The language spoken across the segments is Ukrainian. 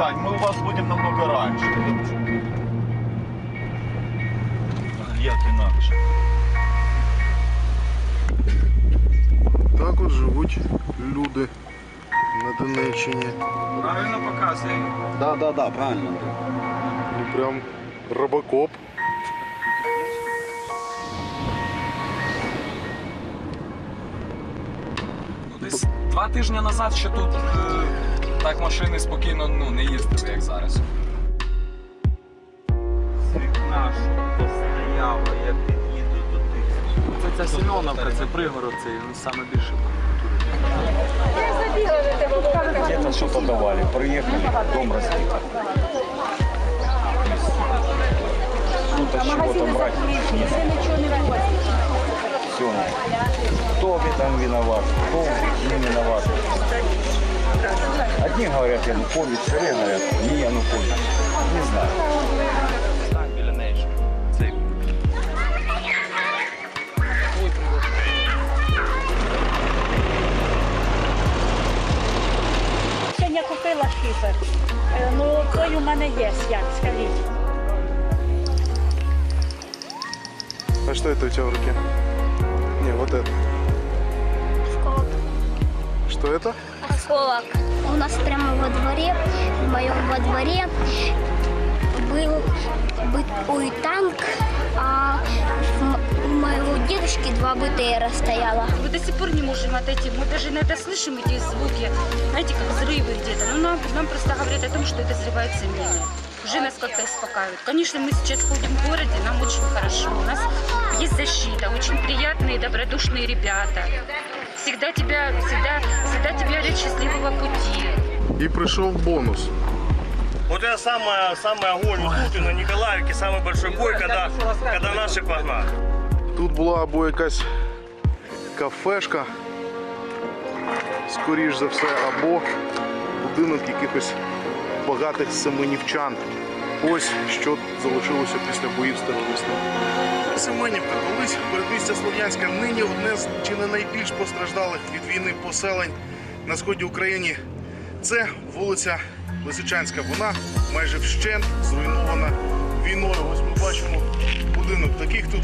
Тань, мы у вас будем намного раньше. Як інакше? Так от живуть люди на Донеччині. Правильно показує. Да, да, да, правильно. Ну, прям робокоп. Ну, Десь два тижні назад ще тут е, так машини спокійно ну, не їздили, як зараз. Вікна, що постояло, я під'їду до тих. Це ця Семеновка, це пригород, це саме більше. Где-то что-то давали, приехали, дом разбит. Ну-то с чего-то брать Все. Кто этом виноват, кто не виноват. Одни говорят, Янукович, вторые говорят, не Янукович. Не знаю. Так, біля неї ж. Цей. Сьогодні купила шифер. Е, Ну, той у мене є, як, скажіть. А что это у тебя в руке? Не, вот это. Осколок. Что это? Осколок. У нас прямо во дворе, в моем во дворе был бытовой танк, а у моего дедушки два БТРа стояло. Мы до сих пор не можем отойти. Мы даже иногда слышим эти звуки, знаете, как взрывы где-то. Но нам, нам просто говорят о том, что это взрывается мины. Уже нас как-то успокаивают. Конечно, мы сейчас ходим в городе, нам очень хорошо. У нас есть защита, очень приятные, добродушные ребята. Всегда тебя, всегда, всегда тебе говорят счастливого пути. И пришел бонус. Вот это самое, самое огонь вот тут и на Николаевке, самый большой бой, когда, когда наши погнали. Тут була або якась кафешка, скоріш за все, або будинок якихось багатих семенівчан. Ось що залишилося після боїв з терористами. Семенівка колись передмістя Слов'янська нині одне з чи не найбільш постраждалих від війни поселень на сході України. Це вулиця Лисичанська. Вона майже вщент зруйнована війною. Ось ми бачимо будинок. Таких тут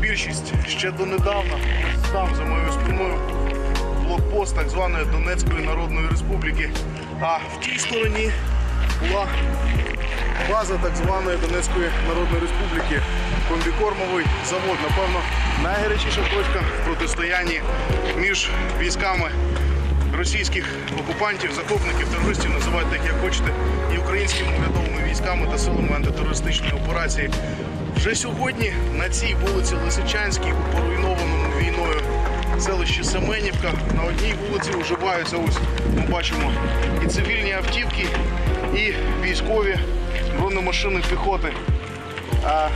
більшість ще донедавна. Ось там за моєю спиною блокпост так званої Донецької Народної Республіки. А в тій стороні була база так званої Донецької Народної Республіки. Комбікормовий завод. Напевно, найгарячіша точка в протистоянні між військами російських окупантів, захопників, терористів, називайте як хочете, і українськими урядовими військами та силами антитерористичної операції. Вже сьогодні на цій вулиці Лисичанській, у поруйнованому війною селищі Семенівка, на одній вулиці вживаються ось ми бачимо і цивільні автівки, і військові бронемашини піхоти. А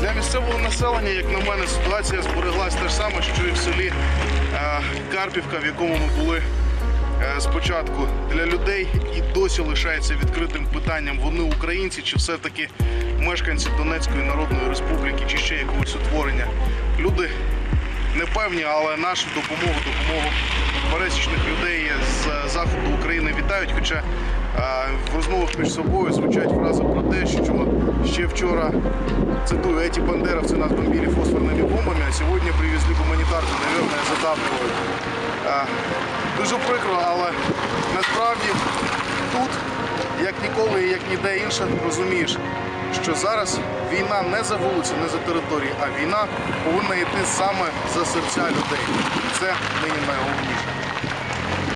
для місцевого населення, як на мене, ситуація збереглась та ж сама, що і в селі Карпівка, в якому ми були е, спочатку. Для людей і досі лишається відкритим питанням, вони українці чи все-таки мешканці Донецької Народної Республіки, чи ще якогось утворення. Люди не певні, але нашу допомогу, допомогу пересічних людей з заходу України вітають. Хоча в розмовах між собою звучать фрази про те, що ще вчора цитую, эти бандеровцы нас бомбили фосфорными бомбами, а сьогодні привезли гуманітарку, наверное, затаплюють. Е, Дуже прикро, але насправді тут, як ніколи і як ніде інше, розумієш, що зараз війна не за вулицю, не за території, а війна повинна йти саме за серця людей. Це нині найголовніше.